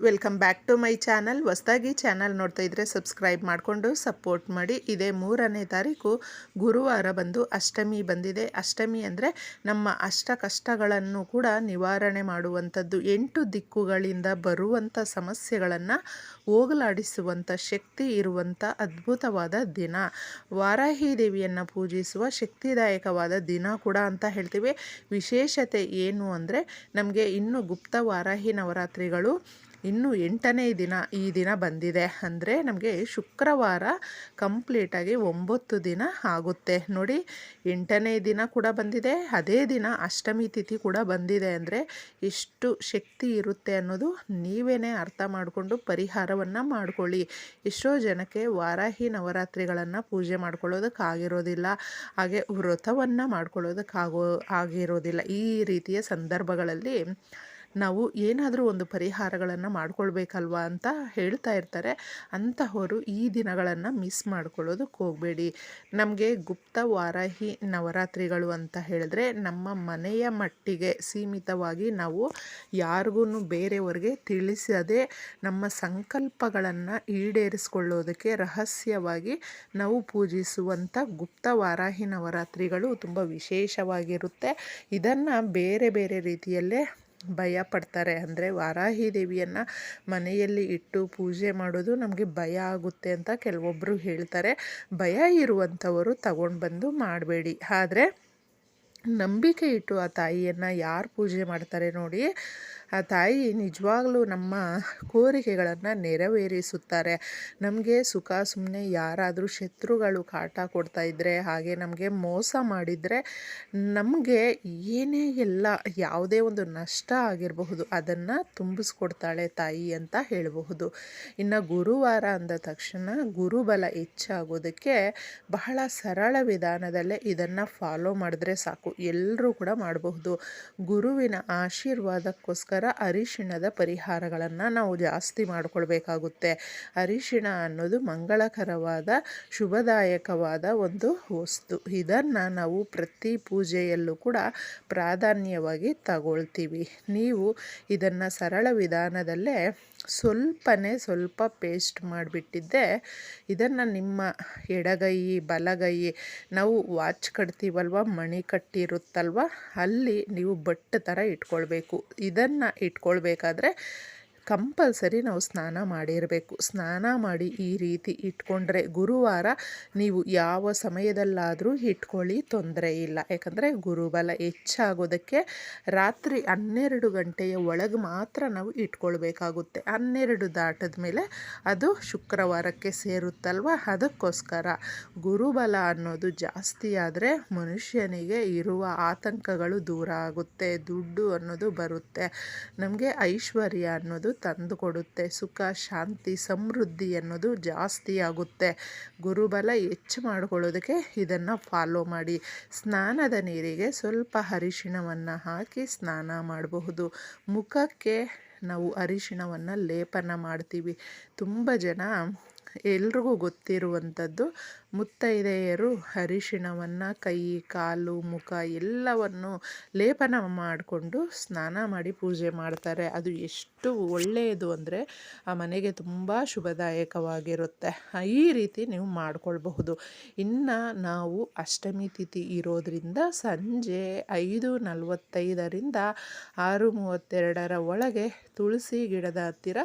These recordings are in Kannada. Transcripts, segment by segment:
Welcome back to my channel. ಹೊಸ್ದಾಗಿ ಚಾನಲ್ ನೋಡ್ತಾ ಇದ್ದರೆ ಸಬ್ಸ್ಕ್ರೈಬ್ ಮಾಡಿಕೊಂಡು ಸಪೋರ್ಟ್ ಮಾಡಿ. ಇದೇ ಮೂರನೇ ತಾರೀಕು ಗುರುವಾರ ಬಂದು ಅಷ್ಟಮಿ ಬಂದಿದೆ. ಅಷ್ಟಮಿ ಅಂದರೆ ನಮ್ಮ ಅಷ್ಟ ಕಷ್ಟಗಳನ್ನು ಕೂಡ ನಿವಾರಣೆ ಮಾಡುವಂಥದ್ದು. ಎಂಟು ದಿಕ್ಕುಗಳಿಂದ ಬರುವಂಥ ಸಮಸ್ಯೆಗಳನ್ನು ಹೋಗಲಾಡಿಸುವಂಥ ಶಕ್ತಿ ಇರುವಂಥ ಅದ್ಭುತವಾದ ದಿನ. ವಾರಾಹಿ ದೇವಿಯನ್ನು ಪೂಜಿಸುವ ಶಕ್ತಿದಾಯಕವಾದ ದಿನ ಕೂಡ ಅಂತ ಹೇಳ್ತೀವಿ. ವಿಶೇಷತೆ ಏನು ಅಂದರೆ ನಮಗೆ ಇನ್ನು ಗುಪ್ತ ವಾರಾಹಿ ನವರಾತ್ರಿಗಳು ಇನ್ನು ಎಂಟನೇ ದಿನ ಈ ದಿನ ಬಂದಿದೆ ಅಂದರೆ ನಮಗೆ ಶುಕ್ರವಾರ ಕಂಪ್ಲೀಟಾಗಿ ಒಂಬತ್ತು ದಿನ ಆಗುತ್ತೆ. ನೋಡಿ, ಎಂಟನೇ ದಿನ ಕೂಡ ಬಂದಿದೆ, ಅದೇ ದಿನ ಅಷ್ಟಮಿ ತಿಥಿ ಕೂಡ ಬಂದಿದೆ ಅಂದರೆ ಎಷ್ಟು ಶಕ್ತಿ ಇರುತ್ತೆ ಅನ್ನೋದು ನೀವೇ ಅರ್ಥ ಮಾಡಿಕೊಂಡು ಪರಿಹಾರವನ್ನು ಮಾಡಿಕೊಳ್ಳಿ. ಎಷ್ಟೋ ಜನಕ್ಕೆ ವಾರಾಹಿ ನವರಾತ್ರಿಗಳನ್ನು ಪೂಜೆ ಮಾಡ್ಕೊಳ್ಳೋದಕ್ಕಾಗಿರೋದಿಲ್ಲ, ಹಾಗೆ ವ್ರತವನ್ನು ಮಾಡ್ಕೊಳ್ಳೋದಕ್ಕಾಗೋ, ಆಗಿರೋದಿಲ್ಲ. ಈ ರೀತಿಯ ಸಂದರ್ಭಗಳಲ್ಲಿ ನಾವು ಏನಾದರೂ ಒಂದು ಪರಿಹಾರಗಳನ್ನು ಮಾಡ್ಕೊಳ್ಬೇಕಲ್ವಾ ಅಂತ ಹೇಳ್ತಾ ಇರ್ತಾರೆ. ಅಂತಹವರು ಈ ದಿನಗಳನ್ನು ಮಿಸ್ ಮಾಡ್ಕೊಳ್ಳೋದಕ್ಕೆ ಹೋಗಬೇಡಿ. ನಮಗೆ ಗುಪ್ತ ವಾರಾಹಿ ನವರಾತ್ರಿಗಳು ಅಂತ ಹೇಳಿದ್ರೆ ನಮ್ಮ ಮನೆಯ ಮಟ್ಟಿಗೆ ಸೀಮಿತವಾಗಿ ನಾವು ಯಾರಿಗೂ ಬೇರೆಯವ್ರಿಗೆ ತಿಳಿಸದೆ ನಮ್ಮ ಸಂಕಲ್ಪಗಳನ್ನು ಈಡೇರಿಸ್ಕೊಳ್ಳೋದಕ್ಕೆ ರಹಸ್ಯವಾಗಿ ನಾವು ಪೂಜಿಸುವಂಥ ಗುಪ್ತ ವಾರಾಹಿ ನವರಾತ್ರಿಗಳು ತುಂಬ ವಿಶೇಷವಾಗಿರುತ್ತೆ. ಇದನ್ನು ಬೇರೆ ಬೇರೆ ರೀತಿಯಲ್ಲೇ ಭಯ ಪಡ್ತಾರೆ. ಅಂದರೆ ವಾರಾಹಿ ದೇವಿಯನ್ನು ಮನೆಯಲ್ಲಿ ಇಟ್ಟು ಪೂಜೆ ಮಾಡೋದು ನಮಗೆ ಭಯ ಆಗುತ್ತೆ ಅಂತ ಕೆಲವೊಬ್ಬರು ಹೇಳ್ತಾರೆ. ಭಯ ಇರುವಂಥವರು ತಗೊಂಡು ಬಂದು ಮಾಡಬೇಡಿ. ಆದರೆ ನಂಬಿಕೆ ಇಟ್ಟು ಆ ತಾಯಿಯನ್ನು ಯಾರು ಪೂಜೆ ಮಾಡ್ತಾರೆ ನೋಡಿ ಆ ತಾಯಿ ನಿಜವಾಗ್ಲೂ ನಮ್ಮ ಕೋರಿಕೆಗಳನ್ನು ನೆರವೇರಿಸುತ್ತಾರೆ. ನಮಗೆ ಸುಖ ಸುಮ್ಮನೆ ಯಾರಾದರೂ ಶತ್ರುಗಳು ಕಾಟ ಕೊಡ್ತಾ ಇದ್ದರೆ ಹಾಗೆ ನಮಗೆ ಮೋಸ ಮಾಡಿದರೆ ನಮಗೆ ಏನೇ ಎಲ್ಲ ಯಾವುದೇ ಒಂದು ನಷ್ಟ ಆಗಿರಬಹುದು, ಅದನ್ನು ತುಂಬಿಸ್ಕೊಡ್ತಾಳೆ ತಾಯಿ ಅಂತ ಹೇಳಬಹುದು. ಇನ್ನು ಗುರುವಾರ ಅಂದ ತಕ್ಷಣ ಗುರುಬಲ ಹೆಚ್ಚಾಗೋದಕ್ಕೆ ಬಹಳ ಸರಳ ವಿಧಾನದಲ್ಲೇ ಇದನ್ನು ಫಾಲೋ ಮಾಡಿದ್ರೆ ಸಾಕು. ಎಲ್ಲರೂ ಕೂಡ ಮಾಡಬಹುದು. ಗುರುವಿನ ಆಶೀರ್ವಾದಕ್ಕೋಸ್ಕರ ಅರಿಶಿಣದ ಪರಿಹಾರಗಳನ್ನು ನಾವು ಜಾಸ್ತಿ ಮಾಡಿಕೊಳ್ಬೇಕಾಗುತ್ತೆ. ಅರಿಶಿಣ ಅನ್ನೋದು ಮಂಗಳಕರವಾದ, ಶುಭದಾಯಕವಾದ ಒಂದು ವಸ್ತು. ಇದನ್ನು ನಾವು ಪ್ರತಿ ಪೂಜೆಯಲ್ಲೂ ಕೂಡ ಪ್ರಾಧಾನ್ಯವಾಗಿ ತಗೊಳ್ತೀವಿ. ನೀವು ಇದನ್ನು ಸರಳ ವಿಧಾನದಲ್ಲೇ ಸ್ವಲ್ಪನೇ ಸ್ವಲ್ಪ ಪೇಸ್ಟ್ ಮಾಡಿಬಿಟ್ಟಿದ್ದೆ, ಇದನ್ನು ನಿಮ್ಮ ಎಡಗೈ, ಬಲಗೈ, ನಾವು ವಾಚ್ ಕಟ್ತೀವಲ್ವ ಮಣಿ ಕಟ್ಟಿರುತ್ತಲ್ವ ಅಲ್ಲಿ ನೀವು ಬಟ್ಟೆ ಥರ ಇಟ್ಕೊಳ್ಬೇಕು. ಇದನ್ನು ಇಟ್ಕೊಳ್ಬೇಕಾದ್ರೆ ಕಂಪಲ್ಸರಿ ನಾವು ಸ್ನಾನ ಮಾಡಿರಬೇಕು. ಸ್ನಾನ ಮಾಡಿ ಈ ರೀತಿ ಇಟ್ಕೊಂಡ್ರೆ ಗುರುವಾರ ನೀವು ಯಾವ ಸಮಯದಲ್ಲಾದರೂ ಇಟ್ಕೊಳ್ಳಿ ತೊಂದರೆ ಇಲ್ಲ. ಯಾಕಂದರೆ ಗುರುಬಲ ಹೆಚ್ಚಾಗೋದಕ್ಕೆ ರಾತ್ರಿ ಹನ್ನೆರಡು ಗಂಟೆಯ ಒಳಗೆ ಮಾತ್ರ ನಾವು ಇಟ್ಕೊಳ್ಬೇಕಾಗುತ್ತೆ. ಹನ್ನೆರಡು ದಾಟದ ಮೇಲೆ ಅದು ಶುಕ್ರವಾರಕ್ಕೆ ಸೇರುತ್ತಲ್ವ? ಅದಕ್ಕೋಸ್ಕರ ಗುರುಬಲ ಅನ್ನೋದು ಜಾಸ್ತಿ ಆದರೆ ಮನುಷ್ಯನಿಗೆ ಇರುವ ಆತಂಕಗಳು ದೂರ ಆಗುತ್ತೆ. ದುಡ್ಡು ಅನ್ನೋದು ಬರುತ್ತೆ. ನಮಗೆ ಐಶ್ವರ್ಯ ಅನ್ನೋದು ತಂದು ಕೊಡುತ್ತೆ ಸುಖ, ಶಾಂತಿ, ಸಮೃದ್ಧಿ ಅನ್ನೋದು ಜಾಸ್ತಿ ಆಗುತ್ತೆ ಗುರುಬಲ ಹೆಚ್ಚು ಮಾಡ್ಕೊಳ್ಳೋದಕ್ಕೆ ಇದನ್ನು ಫಾಲೋ ಮಾಡಿ. ಸ್ನಾನದ ನೀರಿಗೆ ಸ್ವಲ್ಪ ಅರಿಶಿಣವನ್ನು ಹಾಕಿ ಸ್ನಾನ ಮಾಡಬಹುದು. ಮುಖಕ್ಕೆ ನಾವು ಅರಿಶಿಣವನ್ನು ಲೇಪನ ಮಾಡ್ತೀವಿ. ತುಂಬ ಜನ ಎಲ್ರಿಗೂ ಗೊತ್ತಿರುವಂಥದ್ದು ಮುತ್ತೈದೆಯರು ಅರಿಶಿಣವನ್ನು ಕೈ, ಕಾಲು, ಮುಖ ಎಲ್ಲವನ್ನು ಲೇಪನ ಮಾಡಿಕೊಂಡು ಸ್ನಾನ ಮಾಡಿ ಪೂಜೆ ಮಾಡ್ತಾರೆ. ಅದು ಎಷ್ಟು ಒಳ್ಳೆಯದು ಅಂದರೆ ಆ ಮನೆಗೆ ತುಂಬ ಶುಭದಾಯಕವಾಗಿರುತ್ತೆ. ಈ ರೀತಿ ನೀವು ಮಾಡಿಕೊಳ್ಬಹುದು. ಇನ್ನು ನಾವು ಅಷ್ಟಮಿ ತಿಥಿ ಇರೋದರಿಂದ ಸಂಜೆ ಐದು ನಲವತ್ತೈದರಿಂದ ಆರು ಮೂವತ್ತೆರಡರ ಒಳಗೆ ತುಳಸಿ ಗಿಡದ ಹತ್ತಿರ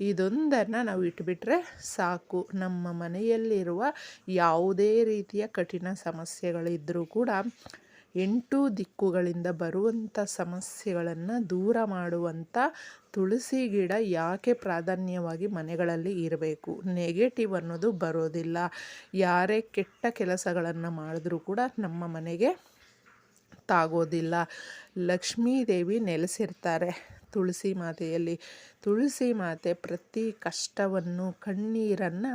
ಇದೊಂದನ್ನು ನಾವು ಇಟ್ಬಿಟ್ರೆ ಸಾಕು. ನಮ್ಮ ಮನೆಯಲ್ಲಿರುವ ಯಾವುದೇ ರೀತಿಯ ಕಠಿಣ ಸಮಸ್ಯೆಗಳಿದ್ದರೂ ಕೂಡ ಎಂಟು ದಿಕ್ಕುಗಳಿಂದ ಬರುವಂಥ ಸಮಸ್ಯೆಗಳನ್ನು ದೂರ ಮಾಡುವಂಥ ತುಳಸಿ ಗಿಡ ಯಾಕೆ ಪ್ರಾಧಾನ್ಯವಾಗಿ ಮನೆಗಳಲ್ಲಿ ಇರಬೇಕು? ನೆಗೆಟಿವ್ ಅನ್ನೋದು ಬರೋದಿಲ್ಲ. ಯಾರೇ ಕೆಟ್ಟ ಕೆಲಸಗಳನ್ನು ಮಾಡಿದ್ರೂ ಕೂಡ ನಮ್ಮ ಮನೆಗೆ ತಾಗೋದಿಲ್ಲ. ಲಕ್ಷ್ಮೀದೇವಿ ನೆಲೆಸಿರ್ತಾರೆ. ತುಳಸಿ ಮಾತೆಯಲ್ಲಿ. ತುಳಸಿ ಮಾತೆ ಪ್ರತಿ ಕಷ್ಟವನ್ನು, ಕಣ್ಣೀರನ್ನು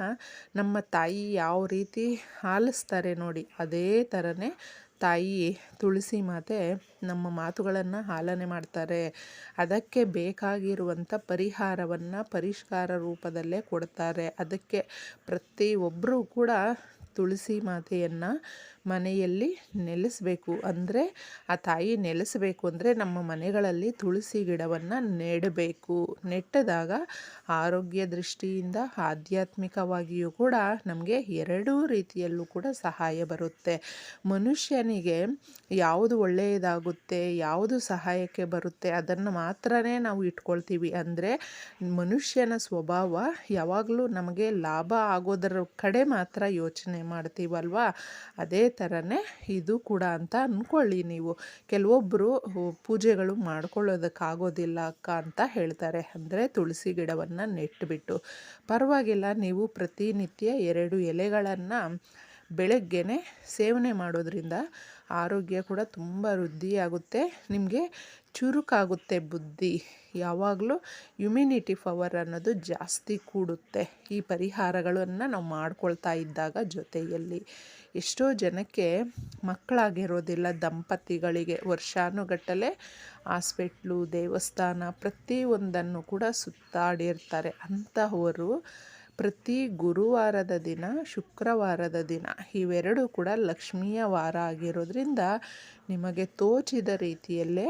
ನಮ್ಮ ತಾಯಿ ಯಾವ ರೀತಿ ಆಲಿಸ್ತಾರೆ ನೋಡಿ, ಅದೇ ಥರನೇ ತಾಯಿ ತುಳಸಿ ಮಾತೆ ನಮ್ಮ ಮಾತುಗಳನ್ನು ಹಾಲನೆ ಮಾಡ್ತಾರೆ. ಅದಕ್ಕೆ ಬೇಕಾಗಿರುವಂಥ ಪರಿಹಾರವನ್ನು ಪರಿಷ್ಕಾರ ರೂಪದಲ್ಲೇ ಕೊಡ್ತಾರೆ. ಅದಕ್ಕೆ ಪ್ರತಿಯೊಬ್ಬರೂ ಕೂಡ ತುಳಸಿ ಮಾತೆಯನ್ನು ಮನೆಯಲ್ಲಿ ನೆಲೆಸಬೇಕು. ಅಂದರೆ ಆ ತಾಯಿ ನೆಲೆಸಬೇಕು ಅಂದರೆ ನಮ್ಮ ಮನೆಗಳಲ್ಲಿ ತುಳಸಿ ಗಿಡವನ್ನು ನೆಡಬೇಕು. ನೆಟ್ಟದಾಗ ಆರೋಗ್ಯ ದೃಷ್ಟಿಯಿಂದ ಆಧ್ಯಾತ್ಮಿಕವಾಗಿಯೂ ಕೂಡ ನಮಗೆ ಎರಡೂ ರೀತಿಯಲ್ಲೂ ಕೂಡ ಸಹಾಯ ಬರುತ್ತೆ. ಮನುಷ್ಯನಿಗೆ ಯಾವುದು ಒಳ್ಳೆಯದಾಗುತ್ತೆ, ಯಾವುದು ಸಹಾಯಕ್ಕೆ ಬರುತ್ತೆ ಅದನ್ನು ಮಾತ್ರನೇ ನಾವು ಇಟ್ಕೊಳ್ತೀವಿ. ಅಂದರೆ ಮನುಷ್ಯನ ಸ್ವಭಾವ ಯಾವಾಗಲೂ ನಮಗೆ ಲಾಭ ಆಗೋದರ ಕಡೆ ಮಾತ್ರ ಯೋಚನೆ ಮಾಡ್ತೀವಲ್ವಾ? ಅದೇ ಥರನೇ ಇದು ಕೂಡ ಅಂತ ಅಂದ್ಕೊಳ್ಳಿ ನೀವು. ಕೆಲವೊಬ್ಬರು ಪೂಜೆಗಳು ಮಾಡ್ಕೊಳ್ಳೋದಕ್ಕಾಗೋದಿಲ್ಲ ಅಕ್ಕ ಅಂತ ಹೇಳ್ತಾರೆ. ಅಂದರೆ ತುಳಸಿ ಗಿಡವನ್ನು ನೆಟ್ಟುಬಿಟ್ಟು ಪರವಾಗಿಲ್ಲ, ನೀವು ಪ್ರತಿನಿತ್ಯ ಎರಡು ಎಲೆಗಳನ್ನು ಬೆಳಗ್ಗೆನೆ ಸೇವನೆ ಮಾಡೋದ್ರಿಂದ ಆರೋಗ್ಯ ಕೂಡ ತುಂಬ ವೃದ್ಧಿಯಾಗುತ್ತೆ. ನಿಮಗೆ ಚುರುಕಾಗುತ್ತೆ ಬುದ್ಧಿ. ಯಾವಾಗಲೂ ಇಮ್ಯುನಿಟಿ ಪವರ್ ಅನ್ನೋದು ಜಾಸ್ತಿ ಕೂಡುತ್ತೆ. ಈ ಪರಿಹಾರಗಳನ್ನು ನಾವು ಮಾಡ್ಕೊಳ್ತಾ ಇದ್ದಾಗ ಜೊತೆಯಲ್ಲಿ ಎಷ್ಟೋ ಜನಕ್ಕೆ ಮಕ್ಕಳಾಗಿರೋದಿಲ್ಲ, ದಂಪತಿಗಳಿಗೆ, ವರ್ಷಾನುಗಟ್ಟಲೆ ಹಾಸ್ಪೆಟ್ಲು, ದೇವಸ್ಥಾನ ಪ್ರತಿಯೊಂದನ್ನು ಕೂಡ ಸುತ್ತಾಡಿರ್ತಾರೆ. ಅಂತಹವರು ಪ್ರತಿ ಗುರುವಾರದ ದಿನ, ಶುಕ್ರವಾರದ ದಿನ, ಇವೆರಡೂ ಕೂಡ ಲಕ್ಷ್ಮಿಯ ವಾರ ಆಗಿರೋದ್ರಿಂದ ನಿಮಗೆ ತೋಚಿದ ರೀತಿಯಲ್ಲೇ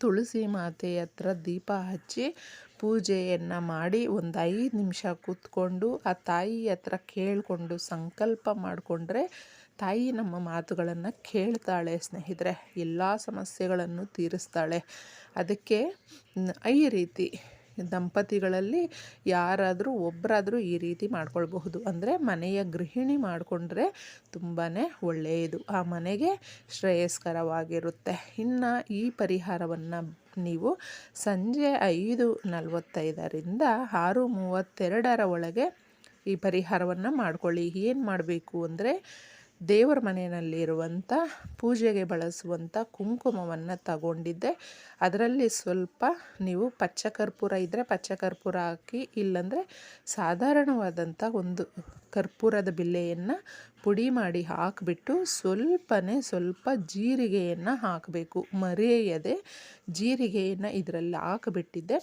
ತುಳಸಿ ಮಾತೆ ಹತ್ರ ದೀಪ ಹಚ್ಚಿ ಪೂಜೆಯನ್ನು ಮಾಡಿ ಒಂದು ಐದು ನಿಮಿಷ ಕೂತ್ಕೊಂಡು ಆ ತಾಯಿ ಹತ್ರ ಕೇಳಿಕೊಂಡು ಸಂಕಲ್ಪ ಮಾಡಿಕೊಂಡ್ರೆ ತಾಯಿ ನಮ್ಮ ಮಾತುಗಳನ್ನು ಕೇಳ್ತಾಳೆ ಸ್ನೇಹಿತರೆ. ಎಲ್ಲ ಸಮಸ್ಯೆಗಳನ್ನು ತೀರಿಸ್ತಾಳೆ. ಅದಕ್ಕೆ ಈ ರೀತಿ ದಂಪತಿಗಳಲ್ಲಿ ಯಾರಾದರೂ ಒಬ್ಬರಾದರೂ ಈ ರೀತಿ ಮಾಡ್ಕೊಳ್ಬಹುದು. ಅಂದರೆ ಮನೆಯ ಗೃಹಿಣಿ ಮಾಡಿಕೊಂಡ್ರೆ ತುಂಬಾ ಒಳ್ಳೆಯದು. ಆ ಮನೆಗೆ ಶ್ರೇಯಸ್ಕರವಾಗಿರುತ್ತೆ. ಇನ್ನು ಈ ಪರಿಹಾರವನ್ನು ನೀವು ಸಂಜೆ ಐದು ನಲವತ್ತೈದರಿಂದ ಆರು ಮೂವತ್ತೆರಡರ ಒಳಗೆ ಈ ಪರಿಹಾರವನ್ನು ಮಾಡ್ಕೊಳ್ಳಿ. ಏನು ಮಾಡಬೇಕು ಅಂದರೆ ದೇವರ ಮನೆಯಲ್ಲಿರುವಂಥ ಪೂಜೆಗೆ ಬಳಸುವಂಥ ಕುಂಕುಮವನ್ನು ತಗೊಂಡಿದ್ದೆ. ಅದರಲ್ಲಿ ಸ್ವಲ್ಪ ನೀವು ಪಚ್ಚ ಕರ್ಪೂರ ಇದ್ದರೆ ಪಚ್ಚ ಕರ್ಪೂರ ಹಾಕಿ, ಇಲ್ಲಾಂದರೆ ಸಾಧಾರಣವಾದಂಥ ಒಂದು ಕರ್ಪೂರದ ಬಿಲ್ಲೆಯನ್ನು ಪುಡಿ ಮಾಡಿ ಹಾಕಿಬಿಟ್ಟು ಸ್ವಲ್ಪನೇ ಸ್ವಲ್ಪ ಜೀರಿಗೆಯನ್ನು ಹಾಕಬೇಕು. ಮರೆಯದೆ ಜೀರಿಗೆಯನ್ನು ಇದರಲ್ಲಿ ಹಾಕಿಬಿಟ್ಟಿದ್ದೆ.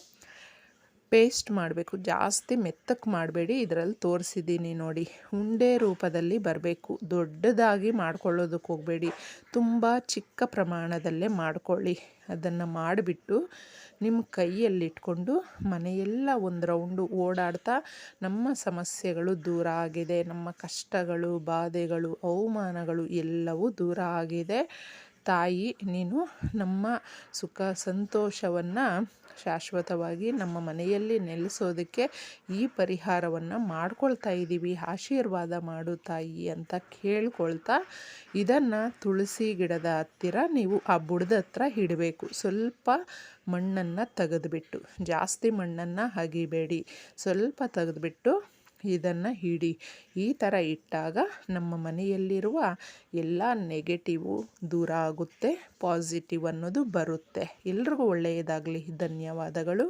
ಪೇಸ್ಟ್ ಮಾಡಬೇಕು. ಜಾಸ್ತಿ ಮೆತ್ತಕ್ಕೆ ಮಾಡಬೇಡಿ. ಇದರಲ್ಲಿ ತೋರಿಸಿದ್ದೀನಿ ನೋಡಿ. ಉಂಡೆ ರೂಪದಲ್ಲಿ ಬರಬೇಕು. ದೊಡ್ಡದಾಗಿ ಮಾಡ್ಕೊಳ್ಳೋದಕ್ಕೆ ಹೋಗಬೇಡಿ. ತುಂಬ ಚಿಕ್ಕ ಪ್ರಮಾಣದಲ್ಲೇ ಮಾಡಿಕೊಳ್ಳಿ. ಅದನ್ನು ಮಾಡಿಬಿಟ್ಟು ನಿಮ್ಮ ಕೈಯಲ್ಲಿಟ್ಕೊಂಡು ಮನೆಯೆಲ್ಲ ಒಂದು ರೌಂಡು ಓಡಾಡ್ತಾ ನಮ್ಮ ಸಮಸ್ಯೆಗಳು ದೂರ ಆಗಿದೆ. ನಮ್ಮ ಕಷ್ಟಗಳು, ಬಾಧೆಗಳು, ಅವಮಾನಗಳು ಎಲ್ಲವೂ ದೂರ ಆಗಿದೆ. ತಾಯಿ, ನೀನು ನಮ್ಮ ಸುಖ ಸಂತೋಷವನ್ನು ಶಾಶ್ವತವಾಗಿ ನಮ್ಮ ಮನೆಯಲ್ಲಿ ನೆಲೆಸೋದಕ್ಕೆ ಈ ಪರಿಹಾರವನ್ನು ಮಾಡ್ಕೊಳ್ತಾ ಇದ್ದೀವಿ ಆಶೀರ್ವಾದ ಮಾಡು ತಾಯಿ ಅಂತ ಕೇಳ್ಕೊಳ್ತಾ ಇದನ್ನು ತುಳಸಿ ಗಿಡದ ಹತ್ತಿರ ನೀವು ಆ ಬುಡದ ಹತ್ರ ಇಡಬೇಕು. ಸ್ವಲ್ಪ ಮಣ್ಣನ್ನು ತೆಗೆದುಬಿಟ್ಟು, ಜಾಸ್ತಿ ಮಣ್ಣನ್ನು ಅಗಿಬೇಡಿ. ಸ್ವಲ್ಪ ತೆಗೆದುಬಿಟ್ಟು ಇದನ್ನು ಹಿಡಿ. ಈ ಥರ ಇಟ್ಟಾಗ ನಮ್ಮ ಮನೆಯಲ್ಲಿರುವ ಎಲ್ಲ ನೆಗೆಟಿವು ದೂರ ಆಗುತ್ತೆ ಪಾಸಿಟಿವ್ ಅನ್ನೋದು ಬರುತ್ತೆ. ಎಲ್ರಿಗೂ ಒಳ್ಳೆಯದಾಗಲಿ. ಧನ್ಯವಾದಗಳು.